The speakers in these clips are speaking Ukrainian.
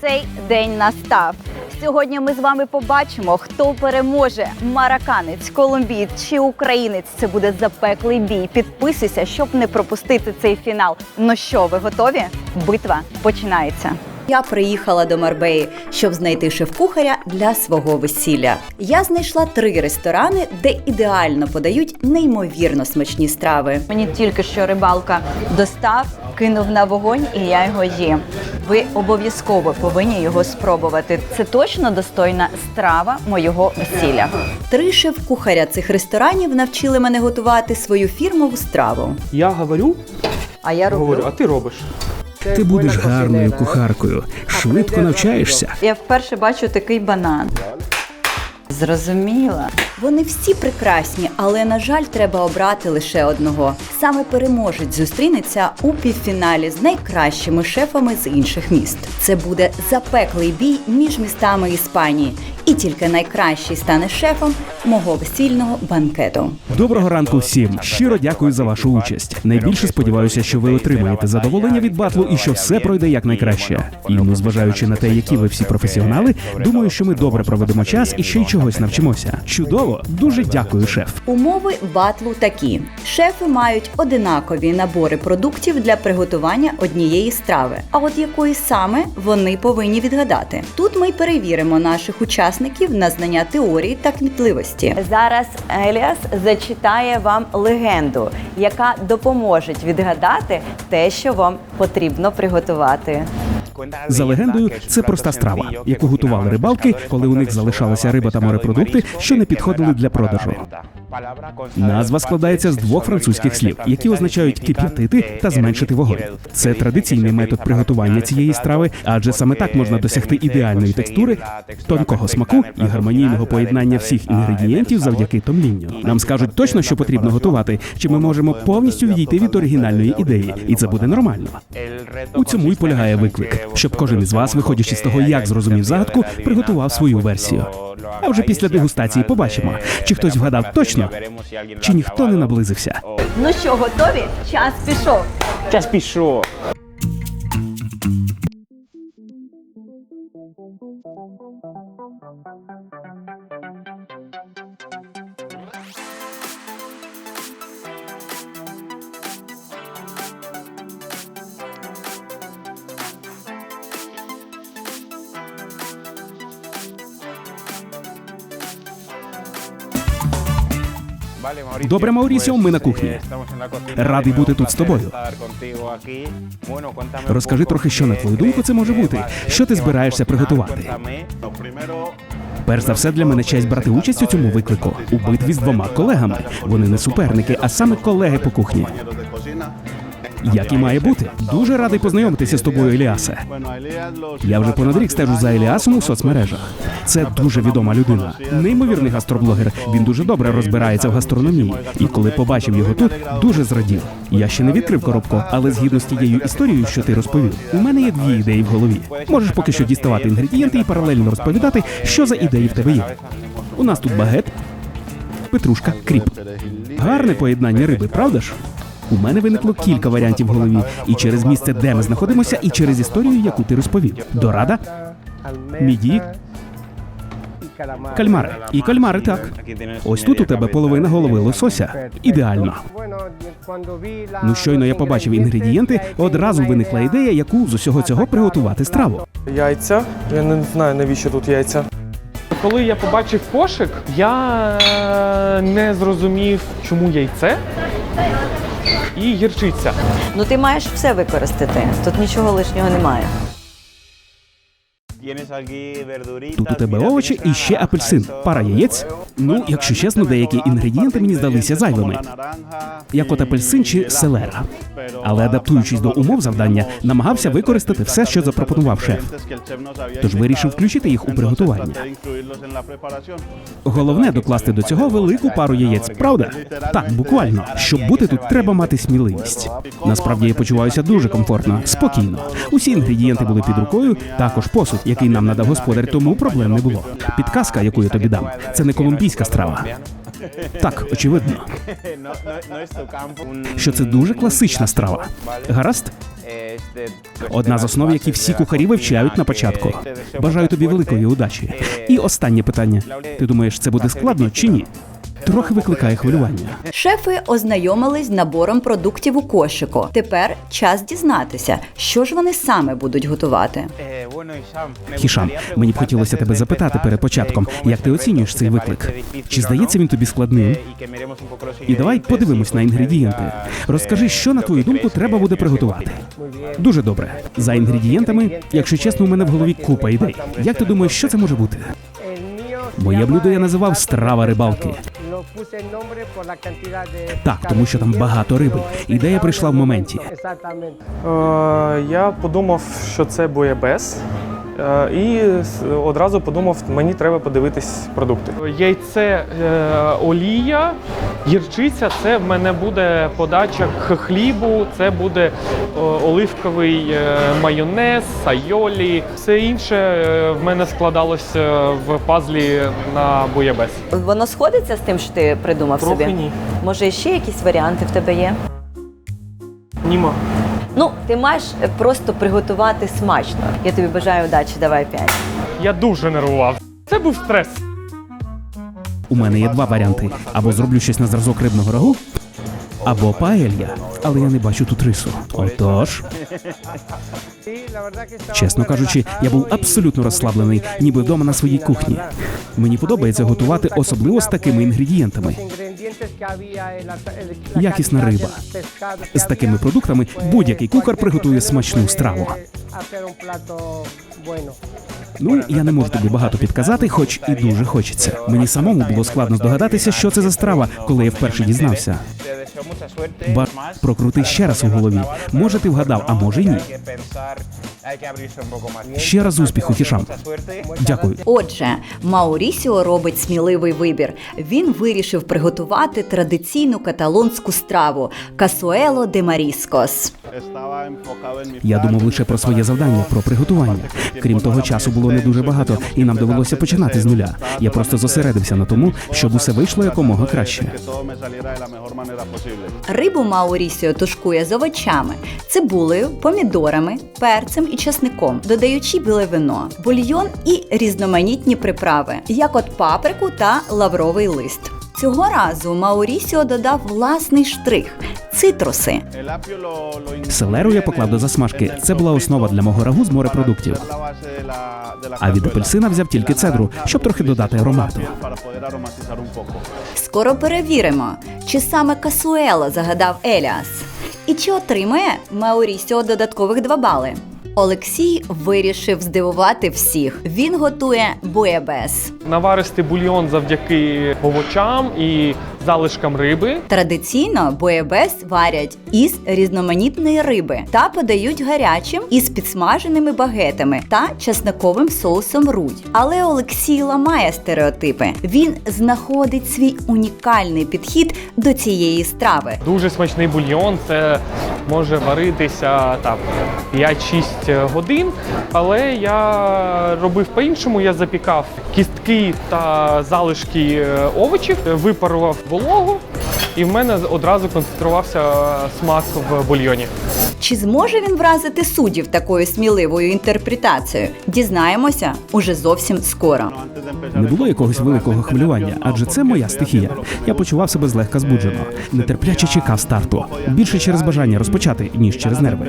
Цей день настав. Сьогодні ми з вами побачимо, хто переможе: мараканець, колумбієць чи українець. Це буде запеклий бій. Підписуйся, щоб не пропустити цей фінал. Ну що, ви готові? Битва починається. Я приїхала до Марбеї, щоб знайти шеф-кухаря для свого весілля. Я знайшла три ресторани, де ідеально подають неймовірно смачні страви. Мені тільки що рибалка достав, кинув на вогонь, і я його їм. Ви обов'язково повинні його спробувати. Це точно достойна страва моєго весілля. Три шеф-кухаря цих ресторанів навчили мене готувати свою фірмову страву. Я говорю, А я роблю. говорю, а ти робиш. Ти будеш гарною кухаркою, швидко навчаєшся. Я вперше бачу такий банан. Зрозуміла. Вони всі прекрасні, але на жаль, треба обрати лише одного. Саме переможець зустрінеться у півфіналі з найкращими шефами з інших міст. Це буде запеклий бій між містами Іспанії, і тільки найкращий стане шефом мого весільного банкету. Доброго ранку всім. Щиро дякую за вашу участь. Найбільше сподіваюся, що ви отримаєте задоволення від батлу і що все пройде якнайкраще. І ну, зважаючи на те, які ви всі професіонали, думаю, що ми добре проведемо час і ще й чогось навчимося. Чудово, дуже дякую, шеф. Умови батлу такі: шефи мають одинакові набори продуктів для приготування однієї страви. А от якої саме вони повинні відгадати. Тут ми перевіримо наших учасників на знання теорії та кмітливості. Зараз Еліас зачитає вам легенду, яка допоможе відгадати те, що вам потрібно приготувати. За легендою, це проста страва, яку готували рибалки, коли у них залишалася риба та морепродукти, що не підходили для продажу. Назва складається з двох французьких слів, які означають кип'ятити та зменшити вогонь. Це традиційний метод приготування цієї страви, адже саме так можна досягти ідеальної текстури, тонкого смаку і гармонійного поєднання всіх інгредієнтів завдяки томлінню. Нам скажуть точно, що потрібно готувати, чи ми можемо повністю відійти від оригінальної ідеї, і це буде нормально. У цьому й полягає виклик, щоб кожен із вас, виходячи з того, як зрозумів загадку, приготував свою версію. А вже після дегустації побачимо, чи хтось вгадав точно, чи ніхто не наблизився. Ну що, готові? Час пішов. Час пішов. Добре, Маурісіо, ми на кухні. Радий бути тут з тобою. Розкажи трохи, що на твою думку це може бути. Що ти збираєшся приготувати? Перш за все, для мене честь брати участь у цьому виклику у битві з двома колегами. Вони не суперники, а саме колеги по кухні. Як і має бути. Дуже радий познайомитися з тобою, Еліасе. Я вже понад рік стежу за Еліасом у соцмережах. Це дуже відома людина, неймовірний гастроблогер. Він дуже добре розбирається в гастрономії. І коли побачив його тут, дуже зрадів. Я ще не відкрив коробку, але згідно з тією історією, що ти розповів, у мене є дві ідеї в голові. Можеш поки що діставати інгредієнти і паралельно розповідати, що за ідеї в тебе є. У нас тут багет, петрушка, кріп. Гарне поєднання риби, правда ж? У мене виникло кілька варіантів в голові, і через місце, де ми знаходимося, і через історію, яку ти розповів. Дорада, міді, кальмари. І кальмари так. Ось тут у тебе половина голови лосося. Ідеально. Ну щойно я побачив інгредієнти, одразу виникла ідея, яку з усього цього приготувати страву. Яйця. Я не знаю, навіщо тут яйця. Коли я побачив кошик, я не зрозумів, чому яйце і гірчиця. Ну ти маєш все використати. Тут нічого лишнього немає. Тут у тебе овочі і ще апельсин, пара яєць. Ну, якщо чесно, деякі інгредієнти мені здалися зайвими, як от апельсин чи селера. Але адаптуючись до умов завдання, намагався використати все, що запропонував шеф. Тож вирішив включити їх у приготування. Головне докласти до цього велику пару яєць, правда? Так, буквально. Щоб бути тут, треба мати сміливість. Насправді я почуваюся дуже комфортно, спокійно. Усі інгредієнти були під рукою, також посуд, який нам надав господар, тому проблем не було. Підказка, яку я тобі дам, це не колумбійська страва. Так, очевидно, що це дуже класична страва. Гаразд? Одна з основ, які всі кухарі вивчають на початку. Бажаю тобі великої удачі. І останнє питання: ти думаєш, це буде складно чи ні? Трохи викликає хвилювання. Шефи ознайомились з набором продуктів у кошику. Тепер час дізнатися, що ж вони саме будуть готувати. Хішам, мені б хотілося тебе запитати перед початком, як ти оцінюєш цей виклик? Чи здається він тобі складним? І давай подивимось на інгредієнти. Розкажи, що на твою думку треба буде приготувати. Дуже добре. За інгредієнтами, якщо чесно, у мене в голові купа ідей. Як ти думаєш, що це може бути? Моє блюдо я називав страва рибалки. Так, тому що там багато риби. Ідея прийшла в моменті. Е, я подумав, що це боєбес. Е, І одразу подумав, мені треба подивитись продукти. Яйце, е, олія, гірчиця це в мене буде подача хлібу, це буде е, оливковий е, майонез, сайолі. Все інше в мене складалося в пазлі на боєбес. Воно сходиться з тим, що ти придумав Трохи собі? ні. Може, ще якісь варіанти в тебе є? Німа. Ну, ти маєш е, просто приготувати смачно. Я тобі бажаю удачі, давай п'ять. Я дуже нервував. Це був стрес. У мене є два варіанти: або зроблю щось на зразок рибного рагу, або паелья, але я не бачу тут рису. Отож, чесно кажучи, я був абсолютно розслаблений, ніби вдома на своїй кухні. Мені подобається готувати, особливо з такими інгредієнтами. Якісна риба. З такими продуктами будь-який кухар приготує смачну страву. Ну, я не можу тобі багато підказати, хоч і дуже хочеться. Мені самому було складно здогадатися, що це за страва, коли я вперше дізнався. Ба прокрути ще раз у голові. Може, ти вгадав, а може й ні. Ще раз успіху, Хішам. Дякую. Отже, Маурісіо робить сміливий вибір. Він вирішив приготувати традиційну каталонську страву касуело де маріскос. Я думав лише про своє завдання, про приготування. Крім того, часу було не дуже багато, і нам довелося починати з нуля. Я просто зосередився на тому, щоб усе вийшло якомога краще. Рибу Маурісіо тушкує з овочами, цибулею, помідорами, перцем і часником, додаючи біле вино, бульйон і різноманітні приправи, як от паприку та лавровий лист. Цього разу Маурісіо додав власний штрих цитруси. Селеру я поклав до засмажки. Це була основа для мого рагу з морепродуктів. А від апельсина взяв тільки цедру, щоб трохи додати аромату. Скоро перевіримо, чи саме Касуело загадав Еліас. І чи отримає Маурісіо додаткових два бали. Олексій вирішив здивувати всіх. Він готує буєбес. Наваристий бульйон завдяки овочам і залишкам риби. Традиційно боєбес варять із різноманітної риби та подають гарячим із підсмаженими багетами та чесниковим соусом рудь. Але Олексій ламає стереотипи. Він знаходить свій унікальний підхід до цієї страви. Дуже смачний бульйон. Це може варитися там 5-6 годин. Але я робив по-іншому. Я запікав кістки та залишки е, овочів, випарував вологу, і в мене одразу концентрувався смак в бульйоні. Чи зможе він вразити суддів такою сміливою інтерпретацією? Дізнаємося уже зовсім скоро. Не було якогось великого хвилювання, адже це моя стихія. Я почував себе злегка збуджено, нетерпляче чекав старту. Більше через бажання розпочати, ніж через нерви.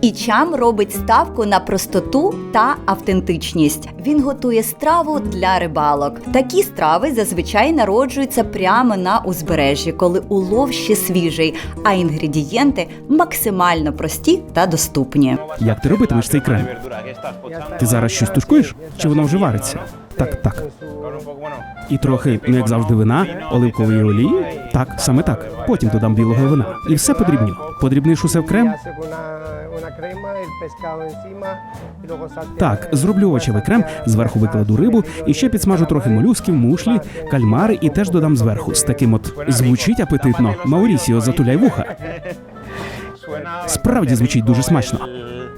І чам робить ставку на простоту та автентичність. Він готує страву для рибалок. Такі страви зазвичай народжуються прямо на узбережжі, коли улов ще свіжий, а інгредієнти максимально прості та доступні. Як ти робитимеш цей крем? Ти зараз щось тушкуєш? Чи воно вже вариться? Так, так. І трохи, ну як завжди, вина, оливкової олії. Так, саме так. Потім додам білого вина. І все подрібню. Подрібниш усе в крем? Так, зроблю овочевий крем, зверху викладу рибу і ще підсмажу трохи молюсків, мушлі, кальмари і теж додам зверху. З таким от звучить апетитно. Маурісіо, затуляй вуха. Справді звучить дуже смачно.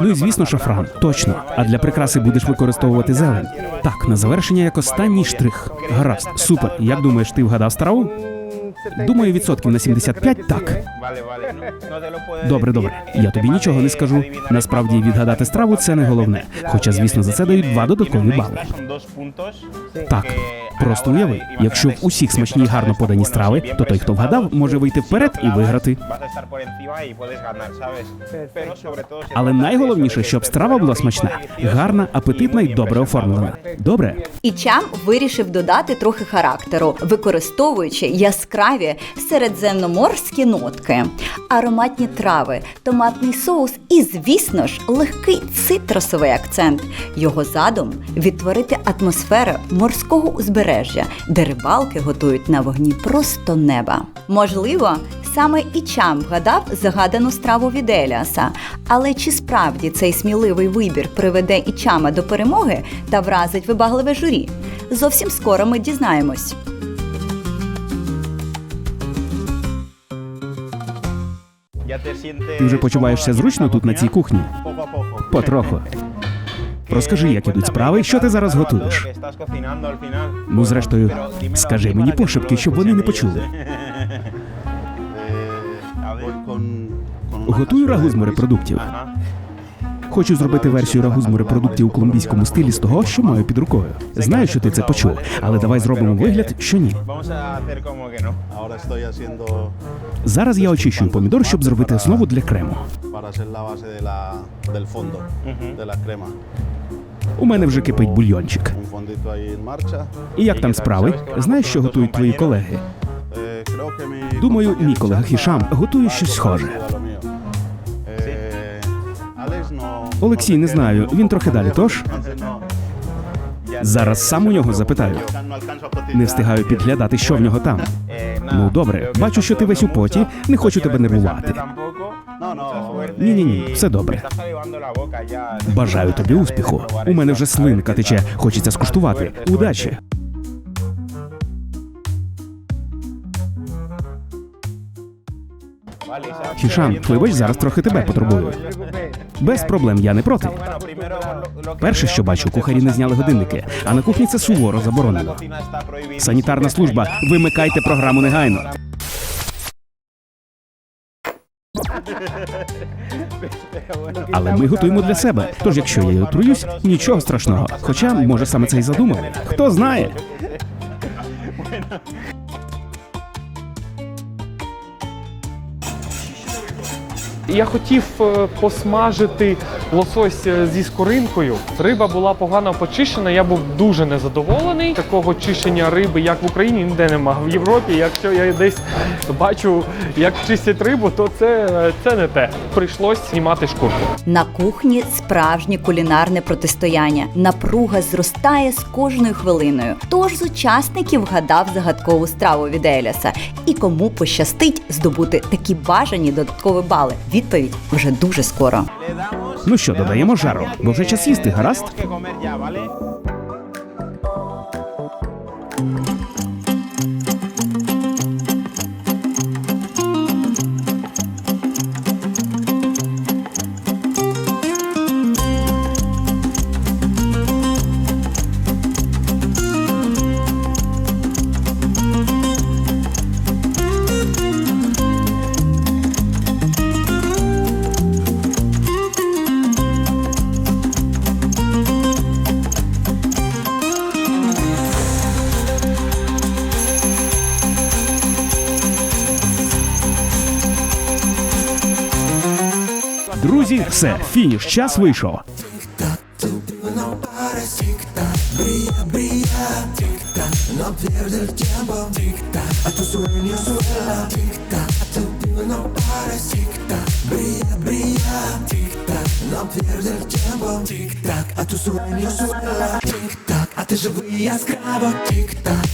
Ну і звісно, шафран. Точно. А для прикраси будеш використовувати зелень. Так, на завершення як останній штрих. Гаразд, супер. Як думаєш, ти вгадав страву? Думаю, відсотків на 75 так. Добре, добре. Я тобі нічого не скажу. Насправді відгадати страву це не головне. Хоча, звісно, за це дають два додаткові бали. Так, просто уяви, якщо в усіх смачні й гарно подані страви, то той, хто вгадав, може вийти вперед і виграти. Але найголовніше, щоб страва була смачна, гарна, апетитна і добре оформлена. Добре, І чам вирішив додати трохи характеру, використовуючи яскраві середземноморські нотки, ароматні трави, томатний соус і, звісно ж, легкий цитрусовий акцент. Його задум відтворити атмосферу морського узбережжя, де рибалки готують на вогні просто неба. Можливо, саме Ічам вгадав загадану страву від Еліаса. Але чи справді цей сміливий вибір приведе Ічама до перемоги та вразить вибагливе журі? Зовсім скоро ми дізнаємось. ти вже почуваєшся зручно тут на цій кухні? Потроху. Розкажи, як ідуть справи, що ти зараз готуєш? Ну, зрештою, скажи мені пошепки, щоб вони не почули. Готую рагу з морепродуктів. Хочу зробити версію рагу з морепродуктів у колумбійському стилі з того, що маю під рукою. Знаю, що ти це почув, але давай зробимо вигляд, що ні. Зараз я очищую помідор, щоб зробити основу для крему. У мене вже кипить бульйончик. І як там справи? Знаєш, що готують твої колеги? Eh, Думаю, мій колега Хішам готує щось схоже. Олексій не знаю, він трохи далі, тож зараз сам у нього запитаю. Не встигаю підглядати, що в нього там. Ну добре, бачу, що ти весь у поті, не хочу тебе нервувати. No, no. Ні-ні-ні, все добре. Бажаю тобі успіху. У мене вже слинка тече, хочеться скуштувати. Удачі! Хішам, вибач, зараз трохи тебе потурбую. Без проблем, я не проти. Перше, що бачу, кухарі не зняли годинники, а на кухні це суворо заборонено. Санітарна служба, вимикайте програму негайно. Але ми готуємо для себе. Тож, якщо я отруюсь, нічого страшного. Хоча, може, саме це й задумав. Хто знає? Я хотів е, посмажити лосось е, зі скоринкою. Риба була погано почищена. Я був дуже незадоволений. Такого чищення риби, як в Україні, ніде нема. В Європі, якщо я десь бачу, як чистять рибу, то це, е, це не те. Прийшлось знімати шкурку. На кухні справжнє кулінарне протистояння. Напруга зростає з кожною хвилиною. Тож з учасників вгадав загадкову страву від Еліаса. І кому пощастить здобути такі бажані додаткові бали. Відповідь вже дуже скоро. Ну що, додаємо жару, бо вже час їсти, гаразд? Друзі, все, фініш, час вийшов. Tic-tac, a ти живий яскраво Тік-так,